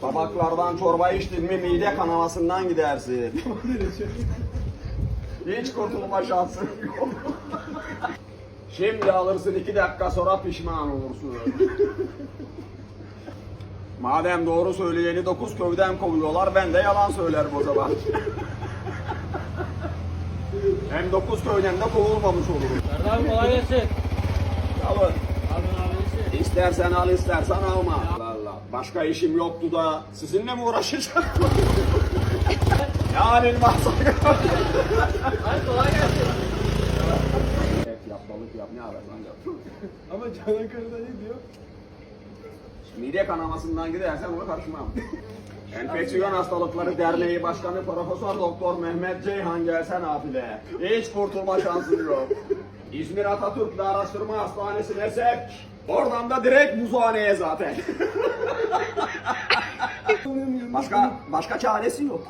Tabaklardan çorba içtin mi mide kanamasından gidersin. Hiç kurtulma şansın yok. Şimdi alırsın iki dakika sonra pişman olursun. Madem doğru söyleyeni dokuz köyden kovuyorlar ben de yalan söylerim o zaman. Hem dokuz köyden de kovulmamış olurum. Serdar kolay gelsin. Alın. Abi. İstersen al istersen alma. Başka işim yoktu da sizinle mi uğraşacağım? yani masaya. Hadi kolay gelsin. Et yap balık yap ne ararsan yap. Ama Canakkale'de ne diyor? Mide kanamasından gidersen ona karışmam. Enfeksiyon Hastalıkları Derneği Başkanı Profesör Doktor Mehmet Ceyhan gelse nafile. Hiç kurtulma şansın yok. İzmir Atatürk Araştırma Hastanesi'ne sevk. Oradan da direkt muzhaneye zaten. başka başka çaresi yok.